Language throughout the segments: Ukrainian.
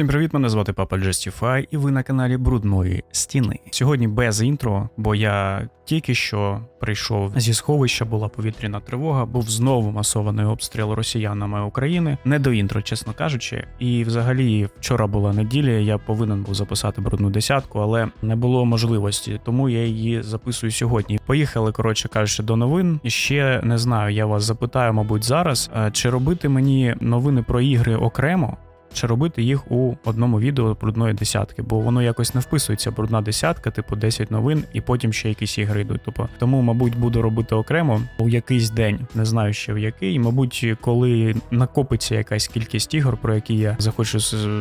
Всім привіт, мене звати Папа Justify, і ви на каналі Брудної Стіни. Сьогодні без інтро, бо я тільки що прийшов зі сховища, була повітряна тривога, був знову масований обстріл росіянами України. Не до інтро, чесно кажучи. І взагалі вчора була неділя. Я повинен був записати брудну десятку, але не було можливості, тому я її записую сьогодні. Поїхали, коротше кажучи, до новин. Ще не знаю. Я вас запитаю, мабуть, зараз, е, чи робити мені новини про ігри окремо чи робити їх у одному відео брудної десятки, бо воно якось не вписується брудна десятка, типу 10 новин, і потім ще якісь ігри йдуть. Тобто, тому, мабуть, буду робити окремо у якийсь день, не знаю ще в який. Мабуть, коли накопиться якась кількість ігор, про які я захочу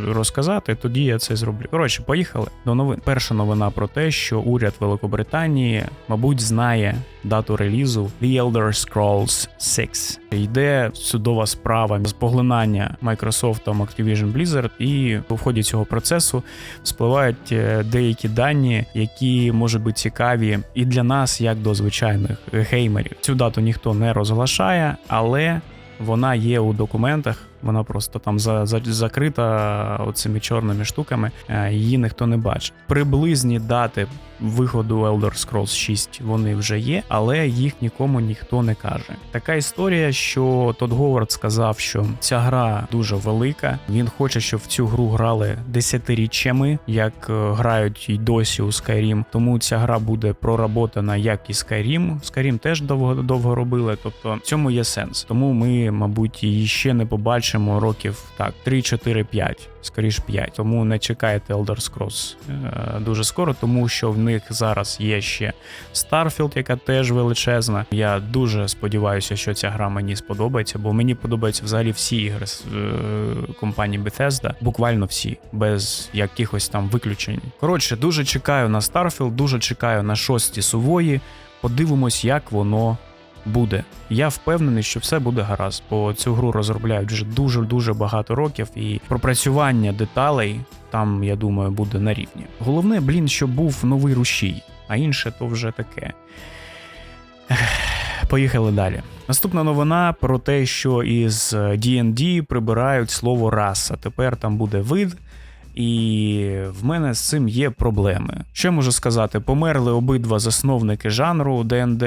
розказати, тоді я це зроблю. Коротше, поїхали до новин. Перша новина про те, що уряд Великобританії, мабуть, знає дату релізу The Elder Scrolls 6. Йде судова справа з поглинання Microsoft Activision Blizzard, і у ході цього процесу спливають е, деякі дані, які можуть бути цікаві і для нас, як до звичайних геймерів. Цю дату ніхто не розглашає, але вона є у документах. Вона просто там за, за закрита оцими чорними штуками, е, її ніхто не бачить. Приблизні дати виходу Elder Scrolls 6 вони вже є, але їх нікому ніхто не каже. Така історія, що Тодд Говард сказав, що ця гра дуже велика. Він хоче, щоб в цю гру грали десятиріччями, як е, грають й досі у Skyrim. Тому ця гра буде проработана як і Skyrim. Skyrim теж довго довго робили. Тобто в цьому є сенс. Тому ми, мабуть, її ще не побачимо років так 3-4-5 скоріш 5. Тому не чекайте Elder Scrolls е, дуже скоро, тому що в них зараз є ще Starfield, яка теж величезна. Я дуже сподіваюся, що ця гра мені сподобається, бо мені подобаються взагалі всі ігри з е, компанії Bethesda, буквально всі, без якихось там виключень. Коротше, дуже чекаю на Starfield, дуже чекаю на шості сувої. Подивимось, як воно буде. Я впевнений, що все буде гаразд, бо цю гру розробляють вже дуже дуже багато років, і пропрацювання деталей там, я думаю, буде на рівні. Головне, блін, щоб був новий рушій, а інше то вже таке. Поїхали далі. Наступна новина про те, що із D&D прибирають слово раса. Тепер там буде вид. І в мене з цим є проблеми. Що можу сказати? Померли обидва засновники жанру ДНД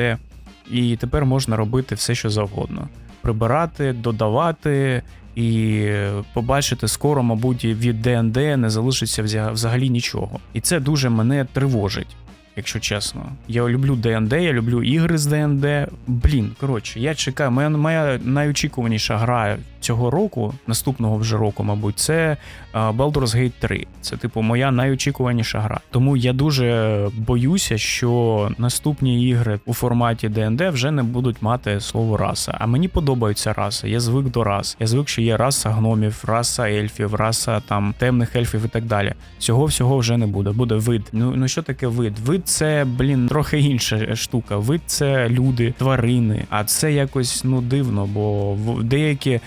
і тепер можна робити все, що завгодно: прибирати, додавати. І побачити скоро, мабуть, від ДНД не залишиться взагалі нічого. І це дуже мене тривожить якщо чесно. Я люблю ДНД, я люблю ігри з ДНД. Блін, коротше, я чекаю. Моя найочікуваніша гра цього року, наступного вже року, мабуть, це Baldur's Gate 3. Це, типу, моя найочікуваніша гра. Тому я дуже боюся, що наступні ігри у форматі ДНД вже не будуть мати слово раса. А мені подобаються раси. Я звик до рас. Я звик, що є раса гномів, раса ельфів, раса там темних ельфів і так далі. Цього всього вже не буде. Буде вид. Ну ну що таке вид? Вид Вид це, блін, трохи інша штука. Вид це люди, тварини. А це якось ну дивно, бо деякі е,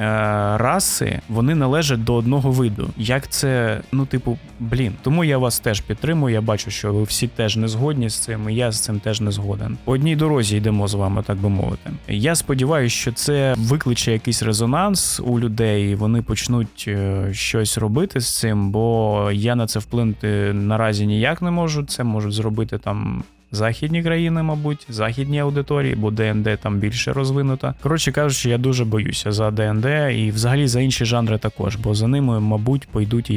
раси вони належать до одного виду. Як це, ну, типу, блін. Тому я вас теж підтримую. Я бачу, що ви всі теж не згодні з цим. і Я з цим теж не згоден. По одній дорозі йдемо з вами, так би мовити. Я сподіваюся, що це викличе якийсь резонанс у людей. і Вони почнуть е, щось робити з цим, бо я на це вплинути наразі ніяк не можу. Це можуть зробити там. Західні країни, мабуть, західні аудиторії, бо ДНД там більше розвинута. Коротше кажучи, я дуже боюся за ДНД і взагалі за інші жанри також, бо за ними, мабуть, пойдуть і,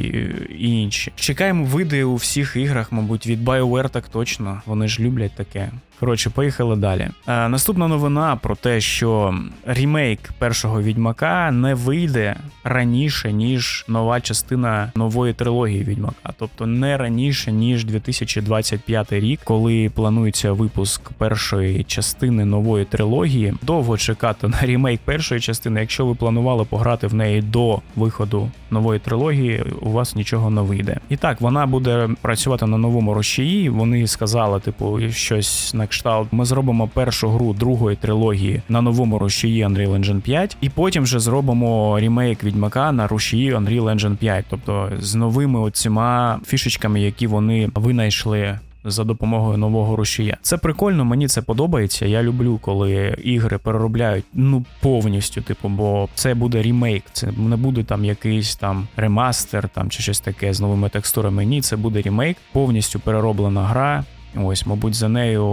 і інші. Чекаємо види у всіх іграх, мабуть, від BioWare так точно. Вони ж люблять таке. Коротше, поїхали далі. Е, наступна новина про те, що ремейк першого відьмака не вийде раніше, ніж нова частина нової трилогії Відьмака, тобто не раніше ніж 2025 рік, коли планується випуск першої частини нової трилогії. Довго чекати на ремейк першої частини. Якщо ви планували пограти в неї до виходу нової трилогії, у вас нічого не вийде. І так вона буде працювати на новому розчаї. Вони сказали, типу, щось на кшталт. Ми зробимо першу гру другої трилогії на новому рушії Unreal Engine 5, і потім вже зробимо ремейк відьмака на рушії Unreal Engine 5, тобто з новими оціма фішечками, які вони винайшли за допомогою нового рушія. Це прикольно, мені це подобається. Я люблю, коли ігри переробляють ну повністю, типу, бо це буде рімейк, це не буде там якийсь там ремастер там чи щось таке з новими текстурами. Ні, це буде рімейк, повністю перероблена гра. Ось, мабуть, за нею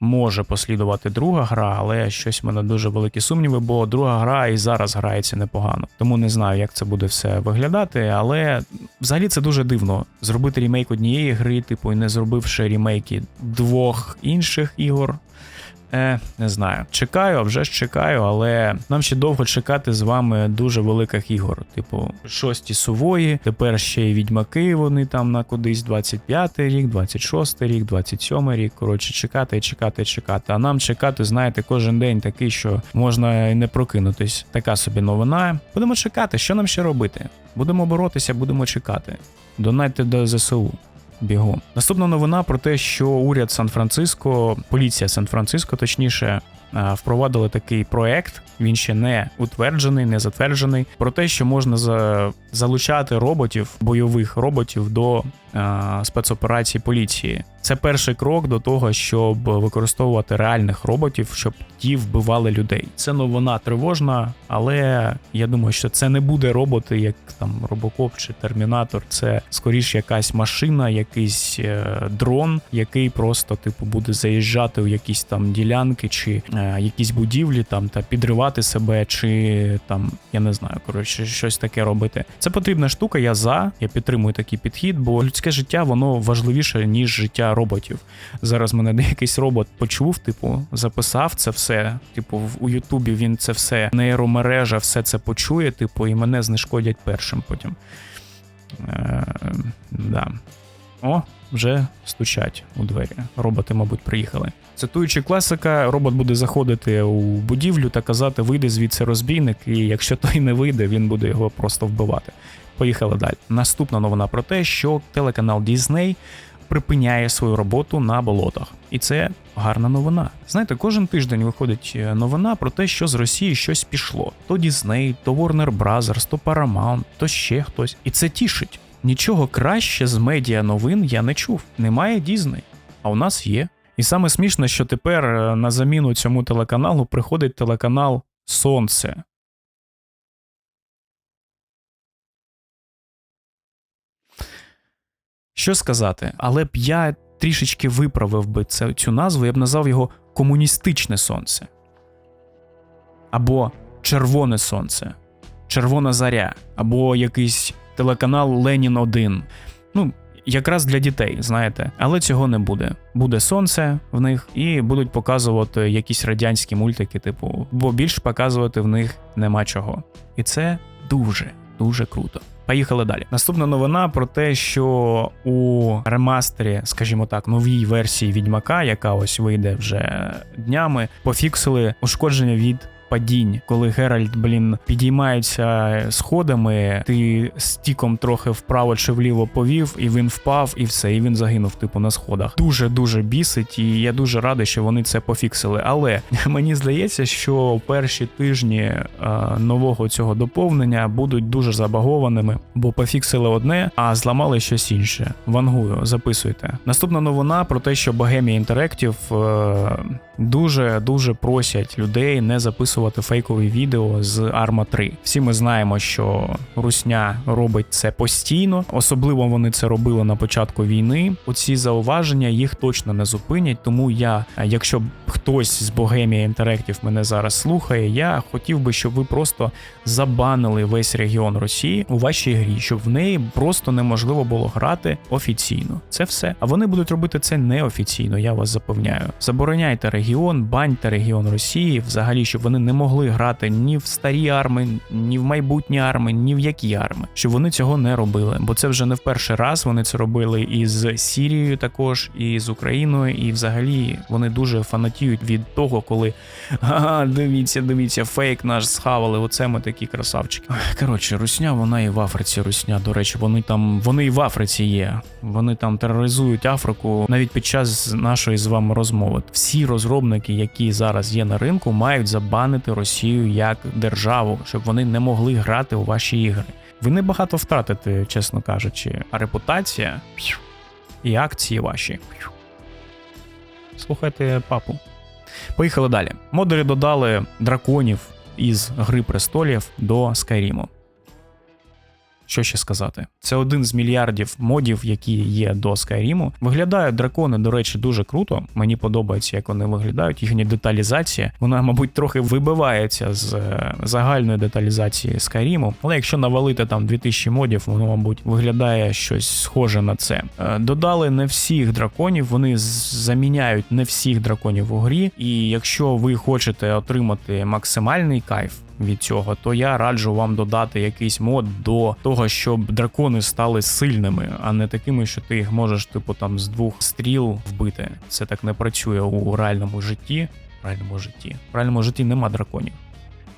може послідувати друга гра, але щось в мене дуже великі сумніви, бо друга гра і зараз грається непогано. Тому не знаю, як це буде все виглядати. Але взагалі це дуже дивно зробити рімейк однієї гри, типу, і не зробивши рімейки двох інших ігор. Е, не знаю. Чекаю, а вже ж чекаю, але нам ще довго чекати з вами дуже великих ігор. Типу, шості сувої, тепер ще й відьмаки. Вони там на кудись 25-й рік, 26-й рік, 27-й рік. Коротше, чекати і чекати чекати. А нам чекати, знаєте, кожен день такий, що можна і не прокинутись. Така собі новина. Будемо чекати, що нам ще робити. Будемо боротися, будемо чекати. Донайте до ЗСУ бігом. Наступна новина про те, що уряд Сан-Франциско, поліція Сан-Франциско, точніше, е, впровадили такий проект. Він ще не утверджений, не затверджений. Про те, що можна за... залучати роботів, бойових роботів до спецоперацій поліції. Це перший крок до того, щоб використовувати реальних роботів, щоб ті вбивали людей. Це новина тривожна, але я думаю, що це не буде роботи, як там Робокоп чи Термінатор. Це скоріш якась машина, якийсь е, дрон, який просто типу буде заїжджати у якісь там ділянки чи е, якісь будівлі там та підривати себе, чи там я не знаю, коротше, щось таке робити. Це потрібна штука. Я за, я підтримую такий підхід, бо людське життя воно важливіше ніж життя роботів. Зараз мене якийсь робот почув, типу, записав це все. Типу, у Ютубі він це все нейромережа, все це почує, типу, і мене знешкодять першим потім. Е, да. О, вже стучать у двері. Роботи, мабуть, приїхали. Цитуючи класика, робот буде заходити у будівлю та казати: вийде звідси розбійник, і якщо той не вийде, він буде його просто вбивати. Поїхали далі. Наступна новина про те, що телеканал Disney припиняє свою роботу на болотах. І це гарна новина. Знаєте, кожен тиждень виходить е, новина про те, що з Росії щось пішло. То Disney, то Warner Brothers, то Paramount, то ще хтось. І це тішить. Нічого краще з медіа новин я не чув. Немає Disney, а у нас є. І саме смішно, що тепер е, на заміну цьому телеканалу приходить телеканал Сонце. Що сказати, але б я трішечки виправив би цю назву, я б назвав його Комуністичне Сонце. Або Червоне Сонце, Червона Заря, або якийсь телеканал Ленін 1. Ну, якраз для дітей, знаєте, але цього не буде. Буде сонце в них, і будуть показувати якісь радянські мультики, типу, бо більш показувати в них нема чого. І це дуже дуже круто. Поїхали далі. Наступна новина про те, що у ремастері, скажімо так, новій версії Відьмака, яка ось вийде вже днями, пофіксили ушкодження від. Падінь, коли Геральт, блін, підіймається сходами, ти стіком трохи вправо чи вліво повів, і він впав, і все, і він загинув, типу, на сходах. Дуже дуже бісить, і я дуже радий, що вони це пофіксили. Але мені здається, що перші тижні е, нового цього доповнення будуть дуже забагованими, бо пофіксили одне, а зламали щось інше. Вангую, записуйте. Наступна новина про те, що Interactive е, дуже дуже просять людей не записувати фейкові відео з Arma 3. Всі ми знаємо, що Русня робить це постійно, особливо вони це робили на початку війни. Оці зауваження їх точно не зупинять. Тому я, якщо хтось з Bohemia Interactive мене зараз слухає, я хотів би, щоб ви просто забанили весь регіон Росії у вашій грі, щоб в неї просто неможливо було грати офіційно. Це все. А вони будуть робити це неофіційно, я вас запевняю. Забороняйте регіон, баньте регіон Росії, взагалі, щоб вони не могли грати ні в старі арми, ні в майбутні арми, ні в які арми, щоб вони цього не робили. Бо це вже не в перший раз. Вони це робили і з Сірією, також, і з Україною, і взагалі вони дуже фанатіють від того, коли ага, дивіться, дивіться, фейк наш схавали. Оце ми такі красавчики. Коротше, русня, вона і в Африці русня. До речі, вони там, вони і в Африці є. Вони там тероризують Африку навіть під час нашої з вами розмови. Всі розробники, які зараз є на ринку, мають забанити Росію як державу, щоб вони не могли грати у ваші ігри. Ви небагато втратите, чесно кажучи, а репутація. і акції ваші. Слухайте папу. Поїхали далі. Модери додали драконів із Гри престолів до Скайріму. Що ще сказати? Це один з мільярдів модів, які є до Скайріму. Виглядають дракони, до речі, дуже круто. Мені подобається, як вони виглядають. Їхня деталізація. Вона, мабуть, трохи вибивається з е, загальної деталізації Скайріму. Але якщо навалити там 2000 модів, воно, мабуть, виглядає щось схоже на це. Е, Додали не всіх драконів, вони заміняють не всіх драконів у грі. І якщо ви хочете отримати максимальний кайф від цього, то я раджу вам додати якийсь мод до того, щоб дракони стали сильними, а не такими, що ти їх можеш, типу, там з двох стріл вбити. Це так не працює у реальному житті. В реальному житті. В реальному житті нема драконів.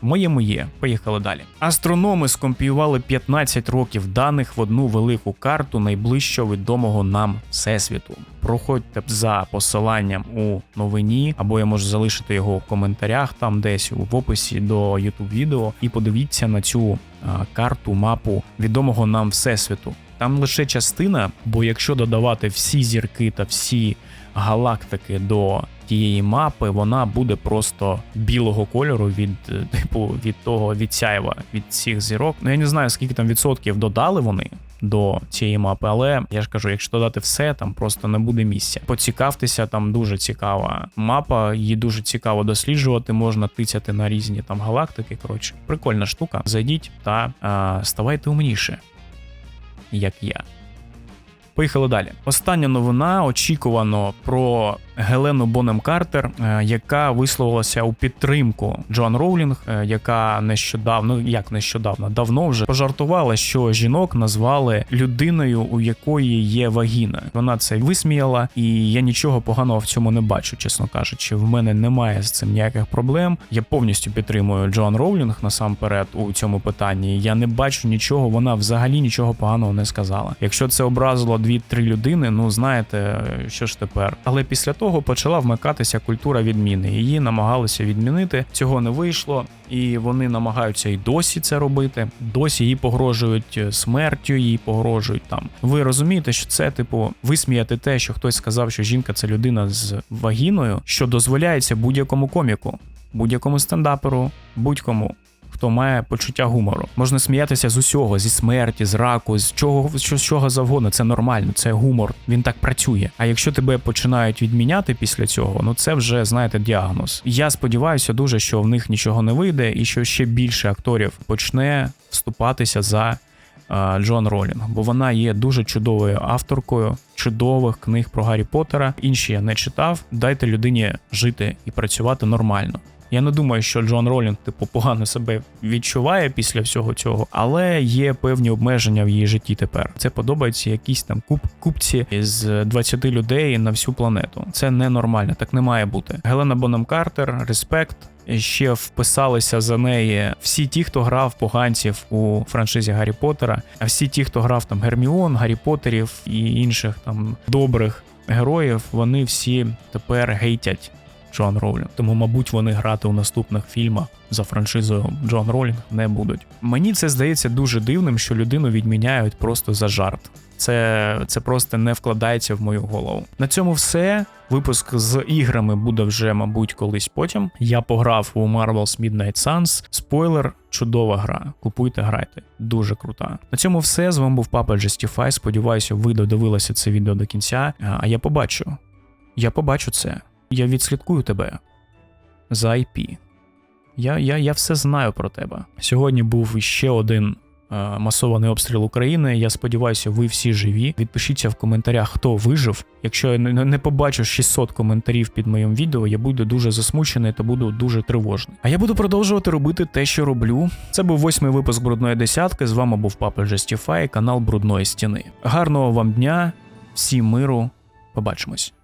В моєму є. Поїхали далі. Астрономи скомпіювали 15 років даних в одну велику карту найближчого відомого нам всесвіту. Проходьте за посиланням у новині, або я можу залишити його в коментарях, там десь в описі до youtube відео, і подивіться на цю а, карту, мапу відомого нам всесвіту. Там лише частина, бо якщо додавати всі зірки та всі галактики до тієї мапи, вона буде просто білого кольору від е, типу від того від сяйва, від всіх зірок. Ну я не знаю скільки там відсотків додали вони. До цієї мапи, але я ж кажу, якщо додати все, там просто не буде місця. Поцікавтеся, там дуже цікава мапа, її дуже цікаво досліджувати. Можна тицяти на різні там галактики. Коротше, прикольна штука. Зайдіть та а, ставайте умніше, як я. Поїхали далі. Остання новина очікувано про Гелену Бонем Картер, е, яка висловилася у підтримку Джоан Роулінг, е, яка нещодавно, ну як нещодавно, давно вже пожартувала, що жінок назвали людиною, у якої є вагіна. Вона це висміяла, і я нічого поганого в цьому не бачу, чесно кажучи. В мене немає з цим ніяких проблем. Я повністю підтримую Джоан Роулінг насамперед у цьому питанні. Я не бачу нічого, вона взагалі нічого поганого не сказала. Якщо це образило дві-три людини, ну знаєте, що ж тепер. Але після того почала вмикатися культура відміни. Її намагалися відмінити. Цього не вийшло, і вони намагаються і досі це робити. Досі їй погрожують е, смертю, їй погрожують там. Ви розумієте, що це, типу, висміяти те, що хтось сказав, що жінка це людина з вагіною, що дозволяється будь-якому коміку, будь-якому стендаперу, будь-кому. Хто має почуття гумору, можна сміятися з усього, зі смерті, з раку, з чого з чого- завгодно. Це нормально, це гумор. Він так працює. А якщо тебе починають відміняти після цього, ну це вже знаєте діагноз. Я сподіваюся дуже, що в них нічого не вийде, і що ще більше акторів почне вступатися за е, Джон Ролінг, бо вона є дуже чудовою авторкою чудових книг про Гаррі Поттера. Інші я не читав. Дайте людині жити і працювати нормально. Я не думаю, що Джон Ролінг, типу, погано себе відчуває після всього цього, але є певні обмеження в її житті тепер. Це подобається якісь там куп купці з 20 людей на всю планету. Це ненормально, так не має бути. Гелена Бонем Картер, респект. Ще вписалися за неї всі ті, хто грав поганців у франшизі Гаррі Поттера, а всі ті, хто грав там Герміон, Гаррі Поттерів і інших там добрих героїв, вони всі тепер гейтять Джоан Роулінг. Тому, мабуть, вони грати у наступних фільмах за франшизою Джоан Роулінг не будуть. Мені це здається дуже дивним, що людину відміняють просто за жарт. Це, це просто не вкладається в мою голову. На цьому все. Випуск з іграми буде вже, мабуть, колись потім. Я пограв у Marvel's Midnight Suns. Спойлер, чудова гра. Купуйте, грайте. Дуже крута. На цьому все. З вами був Папа Justify. Сподіваюся, ви додивилися це відео до кінця. А я побачу. Я побачу це. Я відслідкую тебе за IP. Я, я, я все знаю про тебе. Сьогодні був ще один е, масований обстріл України. Я сподіваюся, ви всі живі. Відпишіться в коментарях, хто вижив. Якщо я не, не побачу 600 коментарів під моїм відео, я буду дуже засмучений та буду дуже тривожний. А я буду продовжувати робити те, що роблю. Це був восьмий випуск брудної десятки. З вами був Папа Justify, канал Брудної Стіни. Гарного вам дня, всім миру. Побачимось.